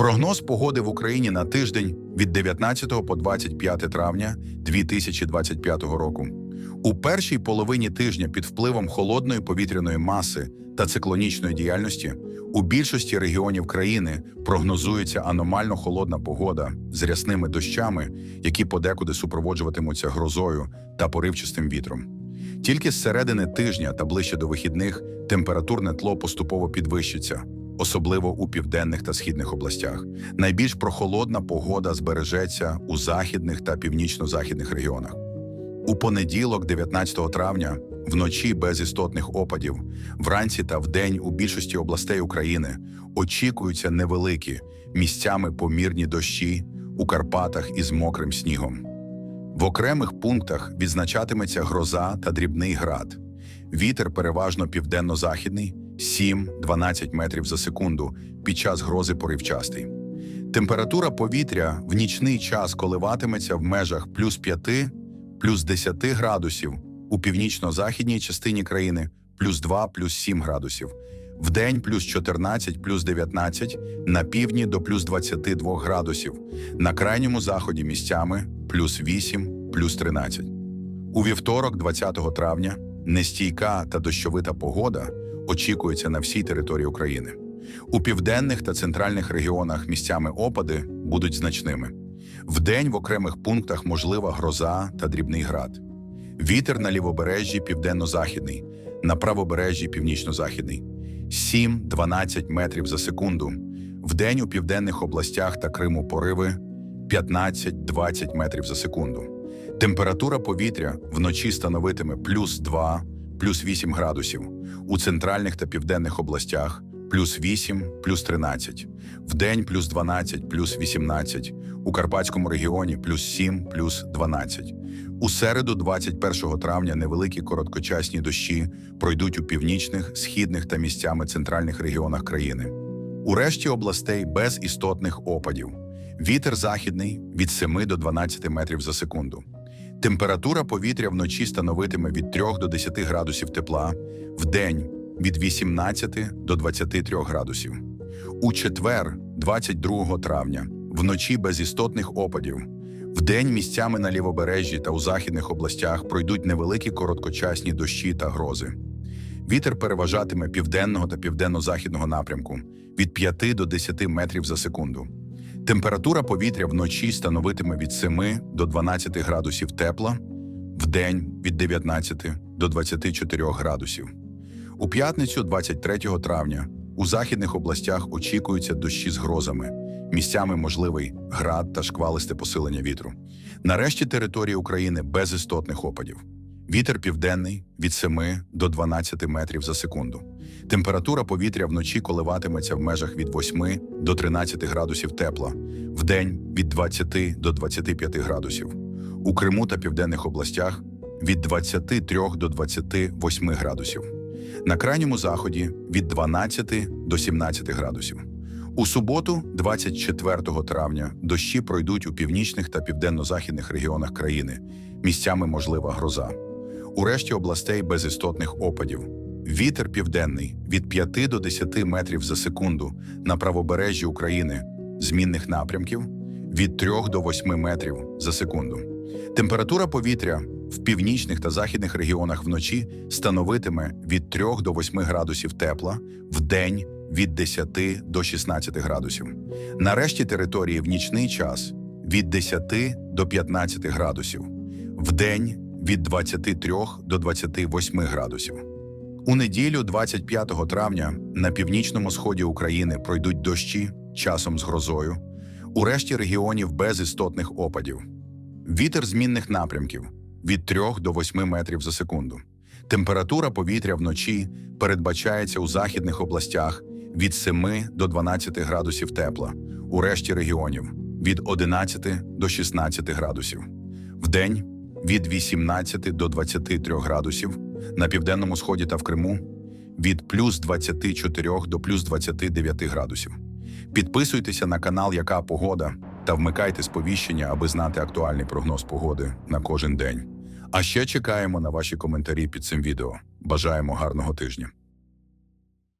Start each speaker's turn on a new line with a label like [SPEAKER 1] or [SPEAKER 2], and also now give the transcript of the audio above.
[SPEAKER 1] Прогноз погоди в Україні на тиждень від 19 по 25 травня 2025 року. У першій половині тижня під впливом холодної повітряної маси та циклонічної діяльності у більшості регіонів країни прогнозується аномально холодна погода з рясними дощами, які подекуди супроводжуватимуться грозою та поривчастим вітром. Тільки з середини тижня та ближче до вихідних температурне тло поступово підвищиться, особливо у південних та східних областях. Найбільш прохолодна погода збережеться у західних та північно-західних регіонах. У понеділок, 19 травня, вночі без істотних опадів, вранці та вдень у більшості областей України очікуються невеликі місцями помірні дощі у Карпатах із мокрим снігом. В окремих пунктах відзначатиметься гроза та дрібний град. Вітер переважно південно-західний 7-12 метрів за секунду під час грози поривчастий. Температура повітря в нічний час коливатиметься в межах плюс 5, плюс 10 градусів у північно-західній частині країни, плюс 2, плюс 7 градусів. Вдень плюс 14, плюс 19, на півдні до плюс 22 градусів, на крайньому заході місцями плюс 8, плюс 13. У вівторок, 20 травня, нестійка та дощовита погода очікується на всій території України. У південних та центральних регіонах місцями опади будуть значними. Вдень в окремих пунктах можлива гроза та дрібний град. Вітер на лівобережжі південно-західний, на правобережжі північно-західний 7-12 метрів за секунду. Вдень у південних областях та Криму пориви 15-20 метрів за секунду. Температура повітря вночі становитиме плюс 2, плюс 8 градусів. У центральних та південних областях плюс 8, плюс 13. Вдень плюс 12, плюс 18. У Карпатському регіоні плюс 7, плюс 12. У середу, 21 травня, невеликі короткочасні дощі пройдуть у північних, східних та місцями центральних регіонах країни. У решті областей без істотних опадів. Вітер західний від 7 до 12 метрів за секунду. Температура повітря вночі становитиме від 3 до 10 градусів тепла, вдень від 18 до 23 градусів. У четвер, 22 травня, вночі без істотних опадів. Вдень місцями на лівобережжі та у західних областях пройдуть невеликі короткочасні дощі та грози. Вітер переважатиме південного та південно-західного напрямку від 5 до 10 метрів за секунду. Температура повітря вночі становитиме від 7 до 12 градусів тепла, вдень від 19 до 24 градусів. У п'ятницю, 23 травня, у західних областях очікуються дощі з грозами. Місцями можливий град та шквалисте посилення вітру. Нарешті території України без істотних опадів. Вітер південний від 7 до 12 метрів за секунду. Температура повітря вночі коливатиметься в межах від 8 до 13 градусів тепла, вдень від 20 до 25 градусів. У Криму та південних областях від 23 до 28 градусів. На крайньому заході від 12 до 17 градусів. У суботу, 24 травня, дощі пройдуть у північних та південно-західних регіонах країни. Місцями можлива гроза. У решті областей без істотних опадів. Вітер південний від 5 до 10 метрів за секунду на правобережжі України, змінних напрямків від 3 до 8 метрів за секунду. Температура повітря в північних та західних регіонах вночі становитиме від 3 до 8 градусів тепла, вдень від 10 до 16 градусів. Нарешті території в нічний час від 10 до 15 градусів, вдень від 23 до 28 градусів. У неділю, 25 травня, на північному сході України пройдуть дощі часом з грозою, у решті регіонів без істотних опадів. Вітер змінних напрямків від 3 до 8 метрів за секунду. Температура повітря вночі передбачається у західних областях від 7 до 12 градусів тепла, у решті регіонів від 11 до 16 градусів. Вдень від 18 до 23 градусів, на південному сході та в Криму від плюс 24 до плюс 29 градусів. Підписуйтеся на канал Яка Погода та вмикайте сповіщення, аби знати актуальний прогноз погоди на кожен день. А ще чекаємо на ваші коментарі під цим відео. Бажаємо гарного тижня.